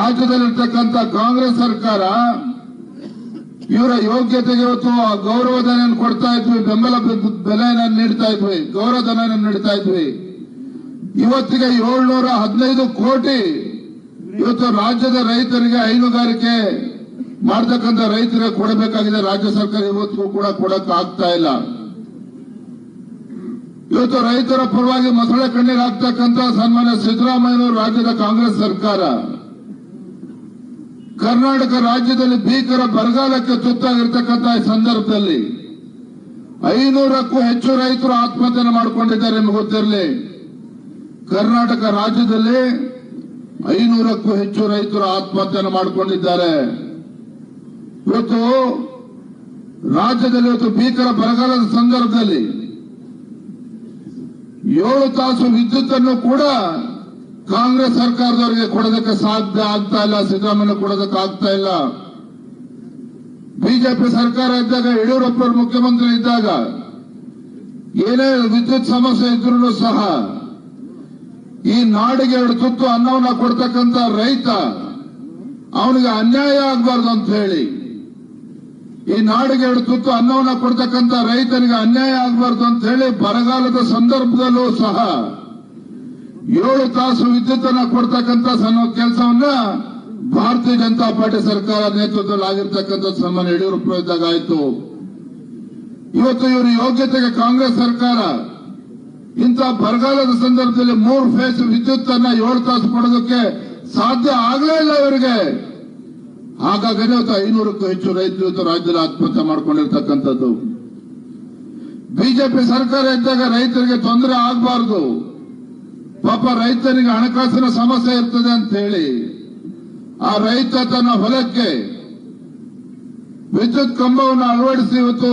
ರಾಜ್ಯದಲ್ಲಿರ್ತಕ್ಕಂಥ ಕಾಂಗ್ರೆಸ್ ಸರ್ಕಾರ ಇವರ ಯೋಗ್ಯತೆಗೆ ಇವತ್ತು ಆ ಗೌರವಧನ ಕೊಡ್ತಾ ಇದ್ವಿ, ಬೆಂಬಲ ಬೆಲೆಯನ್ನು ನೀಡ್ತಾ ಇದ್ವಿ ಗೌರವಧನ ನೀಡ್ತಾ ಇದ್ವಿ. ಇವತ್ತಿಗೆ ಏಳ್ನೂರ ಹದಿನೈದು ಕೋಟಿ ಇವತ್ತು ರಾಜ್ಯದ ರೈತರಿಗೆ ಹೈನುಗಾರಿಕೆ ಮಾಡ್ತಕ್ಕಂಥ ರೈತರಿಗೆ ಕೊಡಬೇಕಾಗಿದೆ. ರಾಜ್ಯ ಸರ್ಕಾರ ಇವತ್ತು ಕೂಡ ಕೊಡಕ್ ಆಗ್ತಾ ಇಲ್ಲ. ಇವತ್ತು ರೈತರ ಪರವಾಗಿ ಮೊಸಳೆ ಕಣ್ಣೀರು ಹಾಕ್ತಕ್ಕಂಥ ಸನ್ಮಾನ್ಯ ಸಿದ್ದರಾಮಯ್ಯನವರು ರಾಜ್ಯದ ಕಾಂಗ್ರೆಸ್ ಸರ್ಕಾರ. ಕರ್ನಾಟಕ ರಾಜ್ಯದಲ್ಲಿ ಭೀಕರ ಬರಗಾಲಕ್ಕೆ ತುತ್ತಾಗಿರ್ತಕ್ಕಂಥ ಸಂದರ್ಭದಲ್ಲಿ ಐನೂರಕ್ಕೂ ಹೆಚ್ಚು ರೈತರು ಆತ್ಮಹತ್ಯೆ ಮಾಡಿಕೊಂಡಿದ್ದಾರೆ ನಿಮಗೆ ಗೊತ್ತಿರಲಿ. ಕರ್ನಾಟಕ ರಾಜ್ಯದಲ್ಲಿ ಐನೂರಕ್ಕೂ ಹೆಚ್ಚು ರೈತರು ಆತ್ಮಹತ್ಯೆ ಮಾಡಿಕೊಂಡಿದ್ದಾರೆ. ಇವತ್ತು ರಾಜ್ಯದಲ್ಲಿ ಇವತ್ತು ಭೀಕರ ಬರಗಾಲದ ಸಂದರ್ಭದಲ್ಲಿ ಏಳು ತಾಸು ವಿದ್ಯುತ್ ಅನ್ನು ಕೂಡ ಕಾಂಗ್ರೆಸ್ ಸರ್ಕಾರದವರಿಗೆ ಕೊಡೋದಕ್ಕೆ ಸಾಧ್ಯ ಆಗ್ತಾ ಇಲ್ಲ, ಸಿದ್ದರಾಮಯ್ಯ ಕೊಡೋದಕ್ಕೆ ಆಗ್ತಾ ಇಲ್ಲ. ಬಿಜೆಪಿ ಸರ್ಕಾರ ಇದ್ದಾಗ, ಯಡಿಯೂರಪ್ಪ ಮುಖ್ಯಮಂತ್ರಿ ಇದ್ದಾಗ ಏನೇ ವಿದ್ಯುತ್ ಸಮಸ್ಯೆ ಇದ್ರೂ ಸಹ ಈ ನಾಡಿಗೆ ಎರಡು ತುತ್ತು ಅನ್ನವನ್ನ ಕೊಡ್ತಕ್ಕಂತ ರೈತ ಅವನಿಗೆ ಅನ್ಯಾಯ ಆಗಬಾರ್ದು ಅಂತ ಹೇಳಿ, ಈ ನಾಡಿಗೆ ಎರಡು ತುತ್ತು ಅನ್ನವನ್ನ ಕೊಡ್ತಕ್ಕಂತ ರೈತನಿಗೆ ಅನ್ಯಾಯ ಆಗಬಾರ್ದು ಅಂತ ಹೇಳಿ ಬರಗಾಲದ ಸಂದರ್ಭದಲ್ಲೂ ಸಹ ಏಳು ತಾಸು ವಿದ್ಯುತ್ ಅನ್ನ ಕೊಡ್ತಕ್ಕಂತ ಸಣ್ಣ ಕೆಲಸವನ್ನ ಭಾರತೀಯ ಜನತಾ ಪಾರ್ಟಿ ಸರ್ಕಾರ ನೇತೃತ್ವದಲ್ಲಿ ಆಗಿರ್ತಕ್ಕಂಥ ಸನ್ಮಾನ್ಯ ಯಡಿಯೂರಪ್ಪ ಇದ್ದಾಗ ಆಯ್ತು. ಇವತ್ತು ಇವರ ಯೋಗ್ಯತೆಗೆ ಕಾಂಗ್ರೆಸ್ ಸರ್ಕಾರ ಇಂಥ ಬರಗಾಲದ ಸಂದರ್ಭದಲ್ಲಿ ಮೂರು ಫೇಸ್ ವಿದ್ಯುತ್ ಅನ್ನ ಏಳು ತಾಸು ಕೊಡೋದಕ್ಕೆ ಸಾಧ್ಯ ಆಗಲೇ ಇಲ್ಲ ಇವರಿಗೆ. ಹಾಗಾಗಿ ಇವತ್ತು ಐನೂರಕ್ಕೂ ಹೆಚ್ಚು ರೈತರು ಇವತ್ತು ರಾಜ್ಯದಲ್ಲಿ ಆತ್ಮಹತ್ಯೆ ಮಾಡಿಕೊಂಡಿರ್ತಕ್ಕಂಥದ್ದು. ಬಿಜೆಪಿ ಸರ್ಕಾರ ಇದ್ದಾಗ ರೈತರಿಗೆ ತೊಂದರೆ ಆಗಬಾರ್ದು. ಪಾಪ ರೈತನಿಗೆ ಹಣಕಾಸಿನ ಸಮಸ್ಯೆ ಇರ್ತದೆ ಅಂತ ಹೇಳಿ ಆ ರೈತ ತನ್ನ ಹೊಲಕ್ಕೆ ವಿದ್ಯುತ್ ಕಂಬವನ್ನು ಅಳವಡಿಸಿ ಇವತ್ತು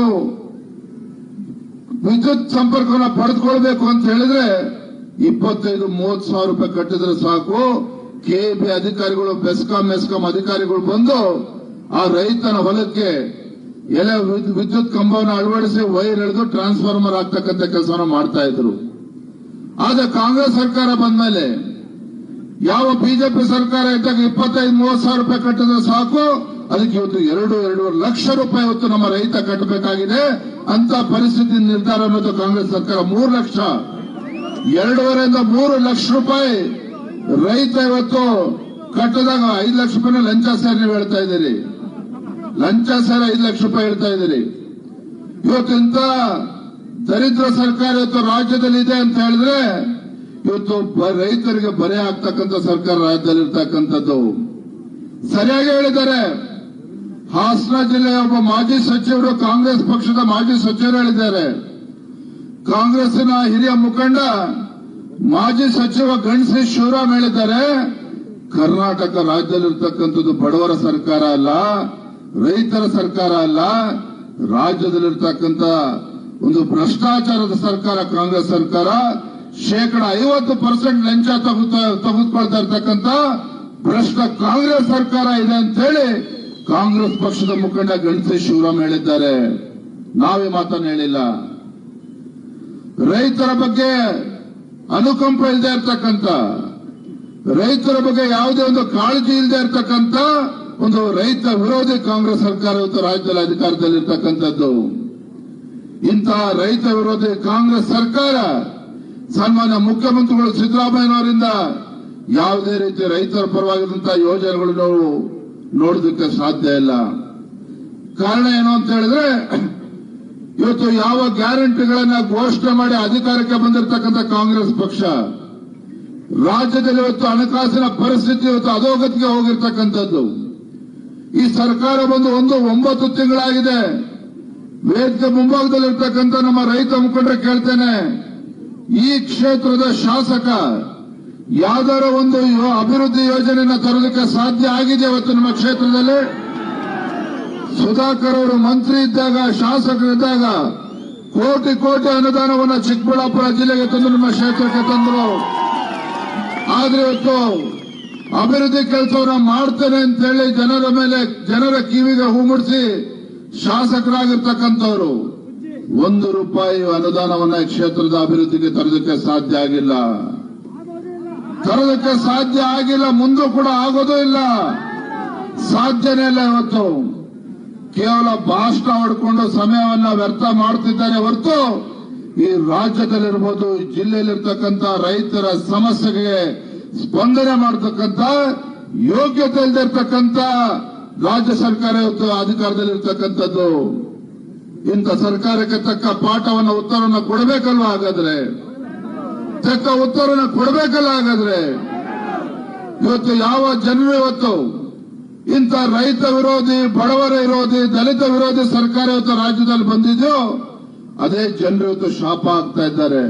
ವಿದ್ಯುತ್ ಸಂಪರ್ಕವನ್ನು ಪಡೆದುಕೊಳ್ಬೇಕು ಅಂತ ಹೇಳಿದ್ರೆ ಇಪ್ಪತ್ತೈದು, ಮೂವತ್ತು ಸಾವಿರ ರೂಪಾಯಿ ಕಟ್ಟಿದ್ರೆ ಸಾಕು. ಕೆಬಿ ಅಧಿಕಾರಿಗಳು, ಬೆಸ್ಕಾಂ, ಮೆಸ್ಕಾಂ ಅಧಿಕಾರಿಗಳು ಬಂದು ಆ ರೈತನ ಹೊಲಕ್ಕೆ ಎಲೆ ವಿದ್- ವಿದ್ಯುತ್ ಕಂಬವನ್ನು ಅಳವಡಿಸಿ ವೈರ್ ಎಳೆದು ಟ್ರಾನ್ಸ್ಫಾರ್ಮರ್ ಆಗ್ತಕ್ಕಂಥ ಕೆಲಸವನ್ನು ಮಾಡ್ತಾ ಇದ್ರು. ಆದ್ರೆ ಕಾಂಗ್ರೆಸ್ ಸರ್ಕಾರ ಬಂದ್ಮೇಲೆ ಯಾವ ಬಿಜೆಪಿ ಸರ್ಕಾರ ಇದ್ದಾಗ ಇಪ್ಪತ್ತೈದು, ಮೂವತ್ತು ಸಾವಿರ ರೂಪಾಯಿ ಕಟ್ಟಿದ್ರೆ ಸಾಕು. ಅದಕ್ಕೆ ಇವತ್ತು ಎರಡು, ಎರಡೂವರೆ ಲಕ್ಷ ರೂಪಾಯಿ ಇವತ್ತು ನಮ್ಮ ರೈತ ಕಟ್ಟಬೇಕಾಗಿದೆ. ಅಂತ ಪರಿಸ್ಥಿತಿ ನಿರ್ಧಾರ ಅನ್ನೋದು ಕಾಂಗ್ರೆಸ್ ಸರ್ಕಾರ. ಮೂರು ಲಕ್ಷ. ಎರಡೂವರೆಯಿಂದ ಮೂರು ಲಕ್ಷ ರೂಪಾಯಿ ರೈತ ಇವತ್ತು ಕಟ್ಟದಾಗ ಐದು ಲಕ್ಷ ರೂಪಾಯಿ ಲಂಚ ಸೇರಿ ನೀವು ಹೇಳ್ತಾ ಇದ್ದೀರಿ. ಲಂಚ ಸೇರಿ ಐದು ಲಕ್ಷ ರೂಪಾಯಿ ಹೇಳ್ತಾ ಇದ್ದೀರಿ. ಇವತ್ತಿಂತ ದರಿದ್ರ ಸರ್ಕಾರ ಇವತ್ತು ರಾಜ್ಯದಲ್ಲಿ ಇದೆ ಅಂತ ಹೇಳಿದ್ರೆ ಇವತ್ತು ರೈತರಿಗೆ ಬರೆ ಆಗ್ತಕ್ಕಂಥ ಸರ್ಕಾರ ರಾಜ್ಯದಲ್ಲಿ ಇರ್ತಕ್ಕಂಥದ್ದು ಸರಿಯಾಗಿ ಹೇಳಿದ್ದಾರೆ. ಹಾಸನ ಜಿಲ್ಲೆಯ ಒಬ್ಬ ಮಾಜಿ ಸಚಿವರು ಕಾಂಗ್ರೆಸ್ ಪಕ್ಷದ ಮಾಜಿ ಸಚಿವರು ಹೇಳಿದ್ದಾರೆ. ಕಾಂಗ್ರೆಸ್ನ ಹಿರಿಯ ಮುಖಂಡ ಮಾಜಿ ಸಚಿವ ಗಣಶ್ರೀ ಶಿವರಾಮ್ ಹೇಳಿದ್ದಾರೆ, ಕರ್ನಾಟಕ ರಾಜ್ಯದಲ್ಲಿರ್ತಕ್ಕಂಥದ್ದು ಬಡವರ ಸರ್ಕಾರ ಅಲ್ಲ, ರೈತರ ಸರ್ಕಾರ ಅಲ್ಲ, ರಾಜ್ಯದಲ್ಲಿರ್ತಕ್ಕಂಥ ಒಂದು ಭ್ರಷ್ಟಾಚಾರದ ಸರ್ಕಾರ, ಕಾಂಗ್ರೆಸ್ ಸರ್ಕಾರ ಶೇಕಡ ಐವತ್ತು ಪರ್ಸೆಂಟ್ ಲಂಚ ತೆಗೆದುಕೊಳ್ತಾ ಇರ್ತಕ್ಕಂಥ ಭ್ರಷ್ಟ ಕಾಂಗ್ರೆಸ್ ಸರ್ಕಾರ ಇದೆ ಅಂತ ಹೇಳಿ ಕಾಂಗ್ರೆಸ್ ಪಕ್ಷದ ಮುಖಂಡ ಗಣೇಶ ಶಿವರಾಮ್ ಹೇಳಿದ್ದಾರೆ. ನಾವೇ ಮಾತನ್ನು ಹೇಳಿಲ್ಲ. ರೈತರ ಬಗ್ಗೆ ಅನುಕಂಪ ಇಲ್ಲದೆ ಇರ್ತಕ್ಕಂಥ, ರೈತರ ಬಗ್ಗೆ ಯಾವುದೇ ಒಂದು ಕಾಳಜಿ ಇಲ್ಲದೆ ಇರ್ತಕ್ಕಂಥ ಒಂದು ರೈತ ವಿರೋಧಿ ಕಾಂಗ್ರೆಸ್ ಸರ್ಕಾರ ಇವತ್ತು ರಾಜ್ಯದಲ್ಲಿ ಅಧಿಕಾರದಲ್ಲಿ ಇರ್ತಕ್ಕಂಥದ್ದು ಇಂತಹ ರೈತ ವಿರೋಧಿ ಕಾಂಗ್ರೆಸ್ ಸರ್ಕಾರ ಸನ್ಮಾನ್ಯ ಮುಖ್ಯಮಂತ್ರಿಗಳು ಸಿದ್ದರಾಮಯ್ಯನವರಿಂದ ಯಾವುದೇ ರೀತಿ ರೈತರ ಪರವಾಗಿದ್ದಂತಹ ಯೋಜನೆಗಳು ನಾವು ನೋಡೋದಕ್ಕೆ ಸಾಧ್ಯ ಇಲ್ಲ. ಕಾರಣ ಏನು ಅಂತ ಹೇಳಿದ್ರೆ, ಇವತ್ತು ಯಾವ ಗ್ಯಾರಂಟಿಗಳನ್ನ ಘೋಷಣೆ ಮಾಡಿ ಅಧಿಕಾರಕ್ಕೆ ಬಂದಿರತಕ್ಕಂಥ ಕಾಂಗ್ರೆಸ್ ಪಕ್ಷ, ರಾಜ್ಯದಲ್ಲಿ ಇವತ್ತು ಹಣಕಾಸಿನ ಪರಿಸ್ಥಿತಿ ಇವತ್ತು ಅಧೋಗತಿಗೆ ಹೋಗಿರ್ತಕ್ಕಂಥದ್ದು. ಈ ಸರ್ಕಾರ ಬಂದು ಒಂದು ಒಂಬತ್ತು ತಿಂಗಳಾಗಿದೆ. ವೇದಿಕೆ ಮುಂಭಾಗದಲ್ಲಿರ್ತಕ್ಕಂಥ ನಮ್ಮ ರೈತ ಮುಖಂಡರು ಕೇಳ್ತೇನೆ, ಈ ಕ್ಷೇತ್ರದ ಶಾಸಕ ಯಾವ್ದಾರ ಒಂದು ಅಭಿವೃದ್ಧಿ ಯೋಜನೆಯನ್ನ ತರೋದಕ್ಕೆ ಸಾಧ್ಯ ಆಗಿದೆ ಇವತ್ತು ನಮ್ಮ ಕ್ಷೇತ್ರದಲ್ಲಿ? ಸುಧಾಕರ್ ಅವರು ಮಂತ್ರಿ ಇದ್ದಾಗ ಶಾಸಕರಿದ್ದಾಗ ಕೋಟಿ ಕೋಟಿ ಅನುದಾನವನ್ನ ಚಿಕ್ಕಬಳ್ಳಾಪುರ ಜಿಲ್ಲೆಗೆ ತಂದು ನಮ್ಮ ಕ್ಷೇತ್ರಕ್ಕೆ ತಂದರು. ಆದ್ರೆ ಇವತ್ತು ಅಭಿವೃದ್ಧಿ ಕೆಲಸವನ್ನ ಮಾಡ್ತೇನೆ ಅಂತ ಹೇಳಿ ಜನರ ಮೇಲೆ, ಜನರ ಕಿವಿಗೆ ಹೂ ಶಾಸಕರಾಗಿರ್ತಕ್ಕಂಥವ್ರು ಒಂದು ರೂಪಾಯಿ ಅನುದಾನವನ್ನ ಕ್ಷೇತ್ರದ ಅಭಿವೃದ್ಧಿಗೆ ತರೋದಕ್ಕೆ ಸಾಧ್ಯ ಆಗಿಲ್ಲ. ತರೋದಕ್ಕೆ ಸಾಧ್ಯ ಆಗಿಲ್ಲ, ಮುಂದೆ ಕೂಡ ಆಗೋದೂ ಇಲ್ಲ. ಸಾಧ್ಯನೇ ಇಲ್ಲ ಇವತ್ತು. ಕೇವಲ ಭಾಷಣ ಹೊಡ್ಕೊಂಡು ಸಮಯವನ್ನ ವ್ಯರ್ಥ ಮಾಡುತ್ತಿದ್ದಾರೆ ಹೊರತು ಈ ರಾಜ್ಯದಲ್ಲಿರ್ಬೋದು ಜಿಲ್ಲೆಯಲ್ಲಿರ್ತಕ್ಕಂಥ ರೈತರ ಸಮಸ್ಯೆಗೆ ಸ್ಪಂದನೆ ಮಾಡತಕ್ಕಂಥ ಯೋಗ್ಯತೆ ಇಲ್ದಿರ್ತಕ್ಕಂಥ ರಾಜ್ಯ ಸರ್ಕಾರ ಅಧಿಕಾರದಲ್ಲಿರ್ತಕ್ಕಂಥದ್ದು, ಇಂಥ ಸರ್ಕಾರಕ್ಕೆ ತಕ್ಕ ಪಾಠವನ್ನು, ಉತ್ತರವನ್ನು ಕೊಡಬೇಕಲ್ವ ಹಾಗಾದ್ರೆ? ತಕ್ಕ ಉತ್ತರವನ್ನು ಕೊಡಬೇಕಲ್ಲ ಹಾಗಾದ್ರೆ? ಇವತ್ತು ಯಾವ ಜನರು ಇವತ್ತು, ಇಂಥ ರೈತ ವಿರೋಧಿ, ಬಡವರ ವಿರೋಧಿ, ದಲಿತ ವಿರೋಧಿ ಸರ್ಕಾರ ಇವತ್ತು ರಾಜ್ಯದಲ್ಲಿ ಬಂದಿದೆಯೋ, ಅದೇ ಜನರು ಇವತ್ತು ಶಾಪ ಆಗ್ತಾ ಇದ್ದಾರೆ.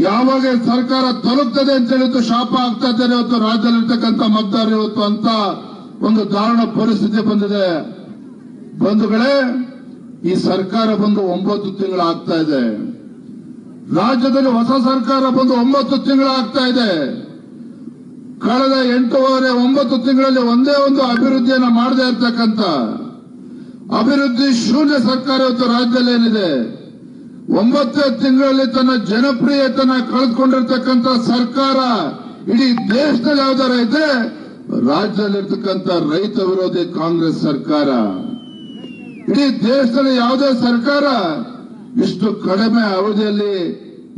ಯಾವಾಗ ಸರ್ಕಾರ ತಲುಪ್ತದೆ ಅಂತ ಹೇಳಿದ್ದು ಶಾಪ ಆಗ್ತಾ ಇದ್ದಾರೆ ಇವತ್ತು ರಾಜ್ಯದಲ್ಲಿರ್ತಕ್ಕಂಥ ಮತದಾರರು ಇವತ್ತು ಅಂತ ಒಂದು ದಾರುಣ ಪರಿಸ್ಥಿತಿ ಬಂದಿದೆ. ಬಂಧುಗಳೇ ಈ ಸರ್ಕಾರ ಬಂದು ಒಂಬತ್ತು ತಿಂಗಳಾಗ್ತಾ ಇದೆ. ರಾಜ್ಯದಲ್ಲಿ ಹೊಸ ಸರ್ಕಾರ ಬಂದು ಒಂಬತ್ತು ತಿಂಗಳಾಗ್ತಾ ಇದೆ. ಕಳೆದ ಎಂಟೂವರೆ ಒಂಬತ್ತು ತಿಂಗಳಲ್ಲಿ ಒಂದೇ ಒಂದು ಅಭಿವೃದ್ಧಿಯನ್ನು ಮಾಡದೇ ಇರತಕ್ಕಂತ ಅಭಿವೃದ್ಧಿ ಶೂನ್ಯ ಸರ್ಕಾರ ಇವತ್ತು ರಾಜ್ಯದಲ್ಲಿ ಏನಿದೆ? ಒಂಬತ್ತೇ ತಿಂಗಳಲ್ಲಿ ತನ್ನ ಜನಪ್ರಿಯತನ ಕಳೆದುಕೊಂಡಿರ್ತಕ್ಕಂಥ ಸರ್ಕಾರ ಇಡೀ ದೇಶದಲ್ಲಿ ಯಾವ್ದಾರ ಇದ್ರೆ ರಾಜ್ಯದಲ್ಲಿರ್ತಕ್ಕಂಥ ರೈತ ವಿರೋಧಿ ಕಾಂಗ್ರೆಸ್ ಸರ್ಕಾರ, ಇಡೀ ದೇಶದಲ್ಲಿ ಯಾವುದೇ ಸರ್ಕಾರ ಇಷ್ಟು ಕಡಿಮೆ ಅವಧಿಯಲ್ಲಿ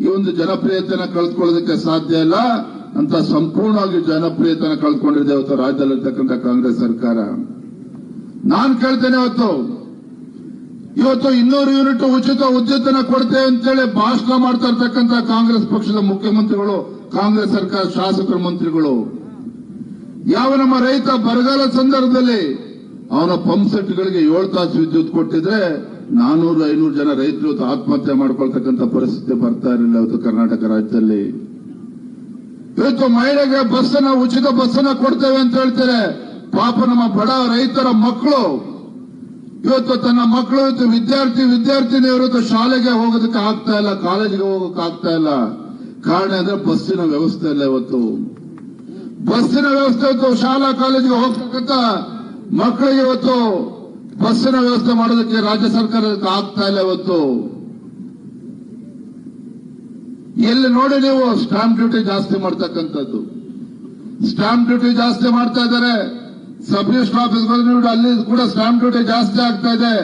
ಈ ಒಂದು ಜನಪ್ರಿಯತೆನ ಕಳೆದುಕೊಳ್ಳೋದಕ್ಕೆ ಸಾಧ್ಯ ಇಲ್ಲ. ಅಂತ ಸಂಪೂರ್ಣವಾಗಿ ಜನಪ್ರಿಯತೆನ ಕಳ್ಕೊಂಡಿದೆ ಇವತ್ತು ರಾಜ್ಯದಲ್ಲಿರ್ತಕ್ಕಂಥ ಕಾಂಗ್ರೆಸ್ ಸರ್ಕಾರ. ನಾನು ಕೇಳ್ತೇನೆ ಇವತ್ತು ಇವತ್ತು ಇನ್ನೂರು ಯೂನಿಟ್ ಉಚಿತ ವಿದ್ಯುತ್ತನ್ನ ಕೊಡ್ತೇವೆ ಅಂತೇಳಿ ಭಾಷಣ ಮಾಡ್ತಾ ಇರ್ತಕ್ಕಂಥ ಕಾಂಗ್ರೆಸ್ ಪಕ್ಷದ ಮುಖ್ಯಮಂತ್ರಿಗಳು, ಕಾಂಗ್ರೆಸ್ ಸರ್ಕಾರ ಶಾಸಕರ, ಮಂತ್ರಿಗಳು. ಯಾವ ನಮ್ಮ ರೈತ ಬರಗಾಲ ಸಂದರ್ಭದಲ್ಲಿ ಅವನ ಪಂಪ್ ಸೆಟ್ಗಳಿಗೆ ಏಳು ತಾಸು ವಿದ್ಯುತ್ ಕೊಟ್ಟಿದ್ರೆ ನಾನೂರು, ಐನೂರು ಜನ ರೈತರು ಆತ್ಮಹತ್ಯೆ ಮಾಡ್ಕೊಳ್ತಕ್ಕಂಥ ಪರಿಸ್ಥಿತಿ ಬರ್ತಾ ಇರಲಿಲ್ಲ ಇವತ್ತು ಕರ್ನಾಟಕ ರಾಜ್ಯದಲ್ಲಿ. ಇವತ್ತು ಮಹಿಳೆಗೆ ಬಸ್ಸನ್ನ, ಉಚಿತ ಬಸ್ಸನ್ನ ಕೊಡ್ತೇವೆ ಅಂತ ಹೇಳ್ತಾರೆ. ಪಾಪ ನಮ್ಮ ಬಡ ರೈತರ ಮಕ್ಕಳು. ಇವತ್ತು ತನ್ನ ಮಕ್ಕಳು, ಇವತ್ತು ವಿದ್ಯಾರ್ಥಿ, ವಿದ್ಯಾರ್ಥಿನಿಯರು ಶಾಲೆಗೆ ಹೋಗೋದಕ್ಕೆ ಆಗ್ತಾ ಇಲ್ಲ, ಕಾಲೇಜಿಗೆ ಹೋಗೋಕೆ ಆಗ್ತಾ ಇಲ್ಲ. ಕಾರಣ ಅಂದ್ರೆ ಬಸ್ಸಿನ ವ್ಯವಸ್ಥೆ ಇಲ್ಲ ಇವತ್ತು. ಬಸ್ಸಿನ ವ್ಯವಸ್ಥೆ ಇತ್ತು, ಶಾಲಾ ಕಾಲೇಜಿಗೆ ಹೋಗ್ತಕ್ಕಂಥ ಮಕ್ಕಳಿಗೆ ಇವತ್ತು ಬಸ್ಸಿನ ವ್ಯವಸ್ಥೆ ಮಾಡೋದಕ್ಕೆ ರಾಜ್ಯ ಸರ್ಕಾರಕ್ಕೆ ಆಗ್ತಾ ಇಲ್ಲ ಇವತ್ತು. ಎಲ್ಲಿ ನೋಡಿ ನೀವು ಸ್ಟಾಂಪ್ ಡ್ಯೂಟಿ ಜಾಸ್ತಿ ಮಾಡ್ತಕ್ಕಂಥದ್ದು. ಸ್ಟಾಂಪ್ ಡ್ಯೂಟಿ ಜಾಸ್ತಿ ಮಾಡ್ತಾ ಇದ್ದಾರೆ. ಸಬ್ ಆಫೀಸ್ ಬಂದ್ರೆ ಅಲ್ಲಿ ಕೂಡ ಸ್ಟಾಂಪ್ ಡ್ಯೂಟಿ ಜಾಸ್ತಿ ಆಗ್ತಾ ಇದೆ.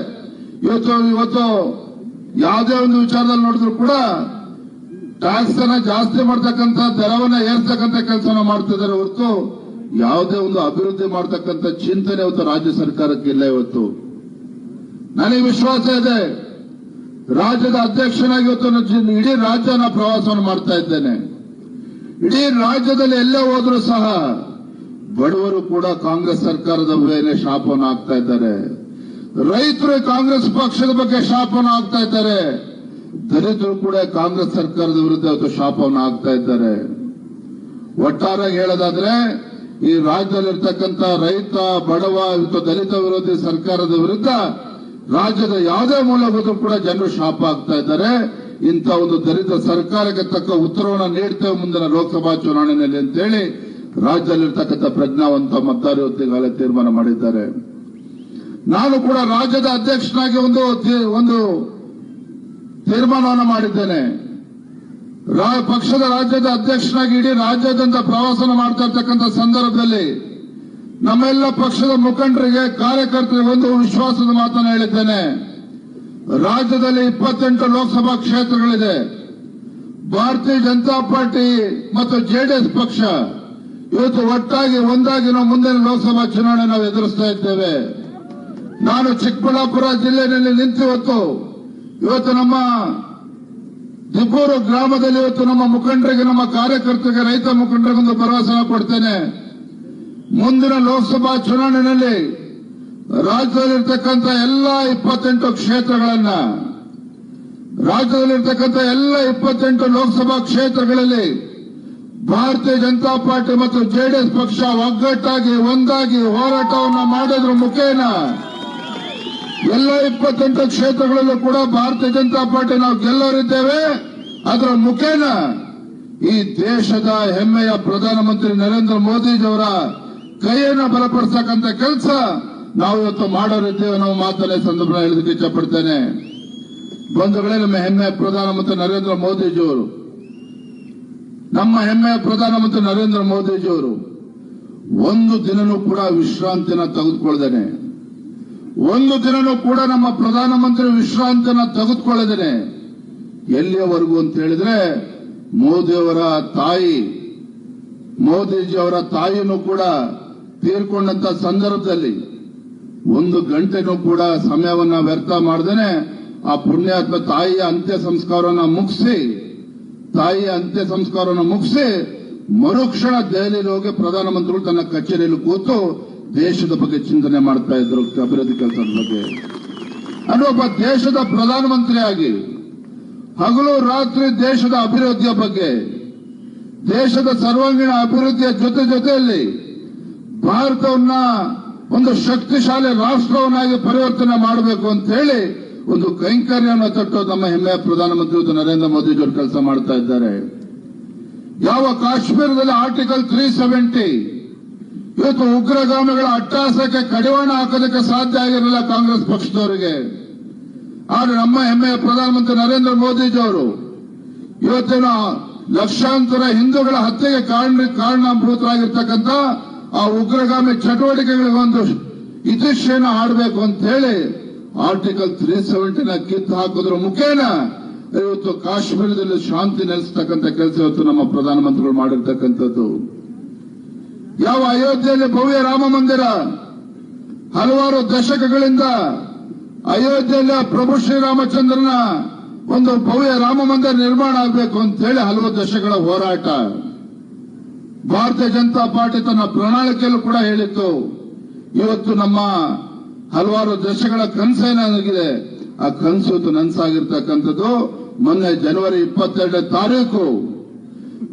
ಇವತ್ತು ಇವತ್ತು ಯಾವುದೇ ಒಂದು ವಿಚಾರದಲ್ಲಿ ನೋಡಿದ್ರು ಕೂಡ ಟ್ಯಾಕ್ಸ್ ಅನ್ನ ಜಾಸ್ತಿ ಮಾಡ್ತಕ್ಕಂಥ ದರವನ್ನ ಏರ್ತಕ್ಕಂಥ ಕೆಲಸನ ಮಾಡ್ತಿದ್ದಾರೆ ಹೊರತು ಯಾವುದೇ ಒಂದು ಅಭಿವೃದ್ಧಿ ಮಾಡ್ತಕ್ಕಂಥ ಚಿಂತನೆ ಇವತ್ತು ರಾಜ್ಯ ಸರ್ಕಾರಕ್ಕೆ ಇಲ್ಲ ಇವತ್ತು. ನನಗೆ ವಿಶ್ವಾಸ ಇದೆ. ರಾಜ್ಯದ ಅಧ್ಯಕ್ಷನಾಗಿ ಇವತ್ತು ಇಡೀ ರಾಜ್ಯನ ಪ್ರವಾಸವನ್ನು ಮಾಡ್ತಾ ಇದ್ದೇನೆ. ಇಡೀ ರಾಜ್ಯದಲ್ಲಿ ಎಲ್ಲೇ ಹೋದ್ರೂ ಸಹ ಬಡವರು ಕೂಡ ಕಾಂಗ್ರೆಸ್ ಸರ್ಕಾರದ ಮೇಲೆ ಶಾಪವನ್ನು ಆಗ್ತಾ ಇದ್ದಾರೆ. ರೈತರು ಕಾಂಗ್ರೆಸ್ ಪಕ್ಷದ ಬಗ್ಗೆ ಶಾಪನ ಆಗ್ತಾ ಇದ್ದಾರೆ. ದಲಿತರು ಕೂಡ ಕಾಂಗ್ರೆಸ್ ಸರ್ಕಾರದ ವಿರುದ್ಧ ಇವತ್ತು ಶಾಪವನ್ನು ಆಗ್ತಾ ಇದ್ದಾರೆ. ಒಟ್ಟಾರೆ ಹೇಳೋದಾದ್ರೆ, ಈ ರಾಜ್ಯದಲ್ಲಿರ್ತಕ್ಕಂಥ ರೈತ, ಬಡವ, ಇವತ್ತು ದಲಿತ ವಿರೋಧಿ ಸರ್ಕಾರದ ವಿರುದ್ಧ ರಾಜ್ಯದ ಯಾವುದೇ ಮೂಲಭೂತ ಕೂಡ ಜನರು ಶಾಪ ಆಗ್ತಾ ಇದ್ದಾರೆ. ಇಂಥ ಒಂದು ದಲಿತ ಸರ್ಕಾರಕ್ಕೆ ತಕ್ಕ ಉತ್ತರವನ್ನು ನೀಡ್ತೇವೆ ಮುಂದಿನ ಲೋಕಸಭಾ ಚುನಾವಣೆಯಲ್ಲಿ ಅಂತೇಳಿ ರಾಜ್ಯದಲ್ಲಿರ್ತಕ್ಕಂಥ ಪ್ರಜ್ಞಾವಂತ ಮತದಾರ ಹೊತ್ತಿಗಾಲ ತೀರ್ಮಾನ ಮಾಡಿದ್ದಾರೆ. ನಾನು ಕೂಡ ರಾಜ್ಯದ ಅಧ್ಯಕ್ಷನಾಗಿ ಒಂದು ಒಂದು ತೀರ್ಮಾನವನ್ನು ಮಾಡಿದ್ದೇನೆ. ಪಕ್ಷದ ರಾಜ್ಯದ ಅಧ್ಯಕ್ಷನಾಗಿ ಇಡೀ ರಾಜ್ಯಾದ್ಯಂತ ಪ್ರವಾಸನ ಮಾಡ್ತಾ ಇರ್ತಕ್ಕಂಥ ಸಂದರ್ಭದಲ್ಲಿ ನಮ್ಮೆಲ್ಲ ಪಕ್ಷದ ಮುಖಂಡರಿಗೆ, ಕಾರ್ಯಕರ್ತರಿಗೆ ಒಂದು ವಿಶ್ವಾಸದ ಮಾತನ್ನು ಹೇಳಿದ್ದೇನೆ. ರಾಜ್ಯದಲ್ಲಿ ಇಪ್ಪತ್ತೆಂಟು ಲೋಕಸಭಾ ಕ್ಷೇತ್ರಗಳಿದೆ. ಭಾರತೀಯ ಜನತಾ ಪಾರ್ಟಿ ಮತ್ತು ಜೆಡಿಎಸ್ ಪಕ್ಷ ಇವತ್ತು ಒಟ್ಟಾಗಿ ಒಂದಾಗಿ ನಾವು ಮುಂದಿನ ಲೋಕಸಭಾ ಚುನಾವಣೆ ನಾವು ಎದುರಿಸ್ತಾ ಇದ್ದೇವೆ. ನಾನು ಚಿಕ್ಕಬಳ್ಳಾಪುರ ಜಿಲ್ಲೆಯಲ್ಲಿ ನಿಂತು ಇವತ್ತು ನಮ್ಮ ದಿಬ್ಬೂರು ಗ್ರಾಮದಲ್ಲಿ ಇವತ್ತು ನಮ್ಮ ಮುಖಂಡರಿಗೆ, ನಮ್ಮ ಕಾರ್ಯಕರ್ತರಿಗೆ, ರೈತ ಮುಖಂಡರಿಗೊಂದು ಭರವಸೆ ಕೊಡ್ತೇನೆ. ಮುಂದಿನ ಲೋಕಸಭಾ ಚುನಾವಣೆಯಲ್ಲಿ ರಾಜ್ಯದಲ್ಲಿರ್ತಕ್ಕಂಥ ಎಲ್ಲ ಇಪ್ಪತ್ತೆಂಟು ಕ್ಷೇತ್ರಗಳನ್ನ, ರಾಜ್ಯದಲ್ಲಿರ್ತಕ್ಕಂಥ ಎಲ್ಲ ಇಪ್ಪತ್ತೆಂಟು ಲೋಕಸಭಾ ಕ್ಷೇತ್ರಗಳಲ್ಲಿ ಭಾರತೀಯ ಜನತಾ ಪಾರ್ಟಿ ಮತ್ತು ಜೆಡಿಎಸ್ ಪಕ್ಷ ಒಗ್ಗಟ್ಟಾಗಿ, ಒಂದಾಗಿ ಹೋರಾಟವನ್ನು ಮಾಡೋದ್ರ ಮುಖೇನ. ಎಲ್ಲ ಇಪ್ಪತ್ತೆಂಟು ಕ್ಷೇತ್ರಗಳಲ್ಲೂ ಕೂಡ ಭಾರತೀಯ ಜನತಾ ಪಾರ್ಟಿ ನಾವು ಗೆಲ್ಲೋರಿದ್ದೇವೆ. ಅದರ ಮುಖೇನ ಈ ದೇಶದ ಹೆಮ್ಮೆಯ ಪ್ರಧಾನಮಂತ್ರಿ ನರೇಂದ್ರ ಮೋದಿಜಿಯವರ ಕೈಯನ್ನು ಬಲಪಡಿಸತಕ್ಕಂಥ ಕೆಲಸ ನಾವು ಇವತ್ತು ಮಾಡೋರಿದ್ದೇವೆ ನಾವು ಮಾತಲ್ಲೇ ಸಂದರ್ಭ ಹೇಳೋದಕ್ಕೆ ಇಷ್ಟಪಡ್ತೇನೆ. ಬಂಧುಗಳೇ, ನಮ್ಮ ಹೆಮ್ಮೆಯ ಪ್ರಧಾನಮಂತ್ರಿ ನರೇಂದ್ರ ಮೋದಿಜಿಯವರು. ನಮ್ಮ ಹೆಮ್ಮೆಯ ಪ್ರಧಾನಮಂತ್ರಿ ನರೇಂದ್ರ ಮೋದಿಜಿಯವರು. ಒಂದು ದಿನನೂ ಕೂಡ ವಿಶ್ರಾಂತಿನ ತೆಗೆದುಕೊಳ್ಳದೇನೆ. ಒಂದು ದಿನನೂ ಕೂಡ ನಮ್ಮ ಪ್ರಧಾನಮಂತ್ರಿ ವಿಶ್ರಾಂತಿನ ತೆಗೆದುಕೊಳ್ಳದೇನೆ ಎಲ್ಲಿಯವರೆಗೂ ಅಂತ ಹೇಳಿದ್ರೆ, ಮೋದಿಯವರ ತಾಯಿ, ಮೋದಿಜಿಯವರ ತಾಯಿನೂ ಕೂಡ ತೀರ್ಕೊಂಡಂತ ಸಂದರ್ಭದಲ್ಲಿ ಒಂದು ಗಂಟೆನೂ ಕೂಡ ಸಮಯವನ್ನ ವ್ಯರ್ಥ ಮಾಡದೇನೆ, ಆ ಪುಣ್ಯಾತ್ಮ ತಾಯಿಯ ಅಂತ್ಯ ಸಂಸ್ಕಾರವನ್ನು ಮುಗಿಸಿ, ತಾಯಿಯ ಅಂತ್ಯ ಸಂಸ್ಕಾರವನ್ನು ಮುಗಿಸಿ ಮರುಕ್ಷಣ ದೆಹಲಿಯಲ್ಲಿ ಹೋಗಿ ಪ್ರಧಾನಮಂತ್ರಿಗಳು ತನ್ನ ಕಚೇರಿಯಲ್ಲಿ ಕೂತು ದೇಶದ ಬಗ್ಗೆ ಚಿಂತನೆ ಮಾಡ್ತಾ ಇದ್ರು, ಅಭಿವೃದ್ಧಿ ಕೆಲಸದ ಬಗ್ಗೆ. ಅಂದ್ರೆ ಒಬ್ಬ ದೇಶದ ಪ್ರಧಾನಮಂತ್ರಿಯಾಗಿ, ಹಗಲು ರಾತ್ರಿ ದೇಶದ ಅಭಿವೃದ್ಧಿಯ ಬಗ್ಗೆ, ದೇಶದ ಸರ್ವಾಂಗೀಣ ಅಭಿವೃದ್ಧಿಯ ಜೊತೆ ಜೊತೆಯಲ್ಲಿ ಭಾರತವನ್ನ ಒಂದು ಶಕ್ತಿಶಾಲಿ ರಾಷ್ಟ್ರವನ್ನಾಗಿ ಪರಿವರ್ತನೆ ಮಾಡಬೇಕು ಅಂತ ಹೇಳಿ ಒಂದು ಕೈಂಕರ್ಯವನ್ನು ತಟ್ಟು ನಮ್ಮ ಹೆಮ್ಮೆಯ ಪ್ರಧಾನಮಂತ್ರಿ ನರೇಂದ್ರ ಜೊತೆ ಕೆಲಸ ಮಾಡ್ತಾ ಇದ್ದಾರೆ. ಯಾವ ಕಾಶ್ಮೀರದಲ್ಲಿ ಆರ್ಟಿಕಲ್ ತ್ರೀ ಸೆವೆಂಟಿ ಇವತ್ತು ಉಗ್ರಗಾಮಿಗಳ ಅಟ್ಟಾಸಕ್ಕೆ ಕಡಿವಾಣ ಹಾಕೋದಕ್ಕೆ ಸಾಧ್ಯ ಆಗಿರಲಿಲ್ಲ ಕಾಂಗ್ರೆಸ್ ಪಕ್ಷದವರಿಗೆ. ಆದ್ರೆ ನಮ್ಮ ಹೆಮ್ಮೆಯ ಪ್ರಧಾನಮಂತ್ರಿ ನರೇಂದ್ರ ಮೋದಿಜಿಯವರು ಇವತ್ತಿನ ಲಕ್ಷಾಂತರ ಹಿಂದೂಗಳ ಹತ್ಯೆಗೆ ಕಾರಣ ಕಾರಣಭೂತರಾಗಿರ್ತಕ್ಕಂಥ ಆ ಉಗ್ರಗಾಮಿ ಚಟುವಟಿಕೆಗಳಿಗೊಂದು ಇತಿಶ್ಯನ ಆಡಬೇಕು ಅಂತ ಹೇಳಿ ಆರ್ಟಿಕಲ್ ತ್ರೀ ಸೆವೆಂಟಿನ ಕಿತ್ತು ಹಾಕೋದ್ರ. ಮುಖೇನ, ಇವತ್ತು ಕಾಶ್ಮೀರದಲ್ಲಿ ಶಾಂತಿ ನೆಲೆಸ್ತಕ್ಕಂಥ ಕೆಲಸ ಇವತ್ತು ನಮ್ಮ ಪ್ರಧಾನಮಂತ್ರಿಗಳು ಮಾಡಿರ್ತಕ್ಕಂಥದ್ದು. ಯಾವ ಅಯೋಧ್ಯೆಯಲ್ಲಿ ಭವ್ಯ ರಾಮ ಮಂದಿರ ಹಲವಾರು ದಶಕಗಳಿಂದ ಅಯೋಧ್ಯೆಯಲ್ಲಿ ಪ್ರಭು ಶ್ರೀರಾಮಚಂದ್ರನ ಒಂದು ಭವ್ಯ ರಾಮ ಮಂದಿರ ನಿರ್ಮಾಣ ಆಗಬೇಕು ಅಂತ ಹೇಳಿ ಹಲವು ದಶಕಗಳ ಹೋರಾಟ. ಭಾರತೀಯ ಜನತಾ ಪಾರ್ಟಿ ತನ್ನ ಪ್ರಣಾಳಿಕೆಯಲ್ಲೂ ಕೂಡ ಹೇಳಿತ್ತು. ಇವತ್ತು ನಮ್ಮ ಹಲವಾರು ದಶಕಗಳ ಕನಸೇನಾಗಿದೆ ಆ ಕನಸು ನನಸಾಗಿರ್ತಕ್ಕಂಥದ್ದು. ಮೊನ್ನೆ ಜನವರಿ ಇಪ್ಪತ್ತೆರಡನೇ ತಾರೀಕು.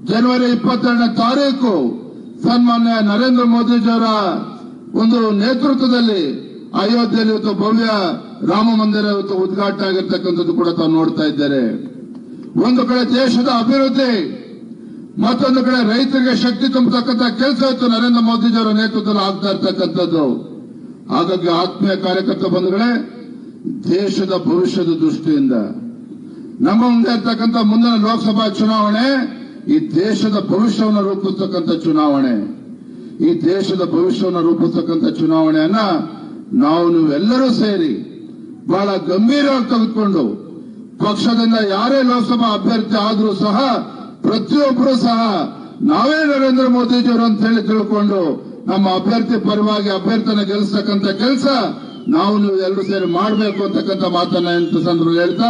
ಜನವರಿ ಇಪ್ಪತ್ತೆರಡನೇ ತಾರೀಕು. ಸನ್ಮಾನ್ಯ ನರೇಂದ್ರ ಮೋದಿಜಿಯವರ ಒಂದು ನೇತೃತ್ವದಲ್ಲಿ ಅಯೋಧ್ಯೆಯಲ್ಲಿ ಇವತ್ತು ಭವ್ಯ ರಾಮ ಮಂದಿರ ಇವತ್ತು ಉದ್ಘಾಟನೆ ಆಗಿರ್ತಕ್ಕಂಥದ್ದು ಕೂಡ ತಾವು ನೋಡ್ತಾ ಇದ್ದಾರೆ ಒಂದು ಕಡೆ ದೇಶದ ಅಭಿವೃದ್ಧಿ, ಮತ್ತೊಂದು ಕಡೆ ರೈತರಿಗೆ ಶಕ್ತಿ ತುಂಬತಕ್ಕಂಥ ಕೆಲಸ ಇತ್ತು ನರೇಂದ್ರ ಮೋದಿಜಿಯವರ ನೇತೃತ್ವದಲ್ಲಿ ಆಗ್ತಾ ಇರ್ತಕ್ಕಂಥದ್ದು. ಹಾಗಾಗಿ ಆತ್ಮೀಯ ಕಾರ್ಯಕರ್ತ ಬಂಧುಗಳೇ, ದೇಶದ ಭವಿಷ್ಯದ ದೃಷ್ಟಿಯಿಂದ. ನಮ್ಮ ಮುಂದೆ ಇರ್ತಕ್ಕಂಥ ಮುಂದಿನ ಲೋಕಸಭಾ ಚುನಾವಣೆ ಈ ದೇಶದ ಭವಿಷ್ಯವನ್ನು ರೂಪಿಸ್ತಕ್ಕಂಥ ಚುನಾವಣೆ. ಈ ದೇಶದ ಭವಿಷ್ಯವನ್ನು ರೂಪಿಸ್ತಕ್ಕಂಥ ಚುನಾವಣೆಯನ್ನ ನಾವು ನೀವೆಲ್ಲರೂ ಸೇರಿ ಬಹಳ ಗಂಭೀರವಾಗಿ ತೆಗೆದುಕೊಂಡು ಪಕ್ಷದಿಂದ ಯಾರೇ ಲೋಕಸಭಾ ಅಭ್ಯರ್ಥಿ ಆದರೂ ಸಹ ಪ್ರತಿಯೊಬ್ಬರು ಸಹ ನಾವೇ ನರೇಂದ್ರ ಮೋದಿಜಿಯವರು ಅಂತ ಹೇಳಿ ತಿಳ್ಕೊಂಡು ನಮ್ಮ ಅಭ್ಯರ್ಥಿ ಪರವಾಗಿ ಅಭ್ಯರ್ಥಿನ ಗೆಲ್ಲಿಸ್ತಕ್ಕಂಥ ಕೆಲಸ ನಾವು ನೀವು ಎಲ್ಲರೂ ಸೇರಿ ಮಾಡಬೇಕು ಅಂತಕ್ಕಂಥ ಮಾತನ್ನ ಇಂಥ ಸಂದರ್ಭದಲ್ಲಿ ಹೇಳ್ತಾ,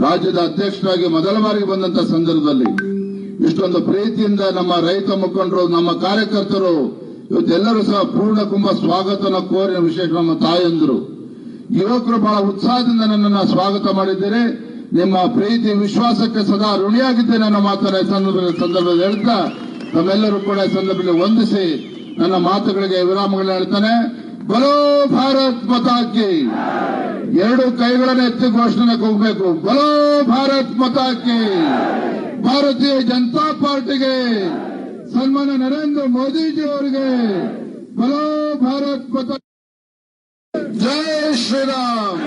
ರಾಜ್ಯದ ಅಧ್ಯಕ್ಷರಾಗಿ ಮೊದಲ ಬಾರಿಗೆ ಬಂದಂತ ಸಂದರ್ಭದಲ್ಲಿ ಇಷ್ಟೊಂದು ಪ್ರೀತಿಯಿಂದ ನಮ್ಮ ರೈತ ಮುಖಂಡರು, ನಮ್ಮ ಕಾರ್ಯಕರ್ತರು, ಇವತ್ತೆಲ್ಲರೂ ಸಹ ಪೂರ್ಣ ಕುಂಭ ಸ್ವಾಗತನ ಕೋರಿ ವಿಶೇಷ ನಮ್ಮ ತಾಯಂದರು ಯುವಕರು ಬಹಳ ಉತ್ಸಾಹದಿಂದ ನನ್ನನ್ನು ಸ್ವಾಗತ ಮಾಡಿದ್ದೀರಿ. ನಿಮ್ಮ ಪ್ರೀತಿ, ವಿಶ್ವಾಸಕ್ಕೆ ಸದಾ ಋಣಿಯಾಗಿದ್ದೇನೆ ನನ್ನ ಮಾತನ್ನ ಸಂದರ್ಭದಲ್ಲಿ ಹೇಳ್ತಾ, ತಮ್ಮೆಲ್ಲರೂ ಕೂಡ ಈ ಸಂದರ್ಭದಲ್ಲಿ ವಂದಿಸಿ ನನ್ನ ಮಾತುಗಳಿಗೆ ವಿರಾಮಗಳನ್ನ ಹೇಳ್ತಾನೆ. ಬಲೋ ಭಾರತ್ ಮತಾಕಿ ಎರಡು ಕೈಗಳನ್ನು ಎತ್ತಿ ಘೋಷಣೆ ಹೋಗ್ಬೇಕು ಬಲೋ ಭಾರತ್ ಮತಾಕಿ ಭಾರತೀಯ ಜನತಾ ಪಾರ್ಟಿಗೆ ಸನ್ಮಾನ್ಯ ನರೇಂದ್ರ ಮೋದಿಜಿ ಅವರಿಗೆ ಬಲೋ ಭಾರತ್ ಪತ ಜೈ ಶ್ರೀರಾಮ್.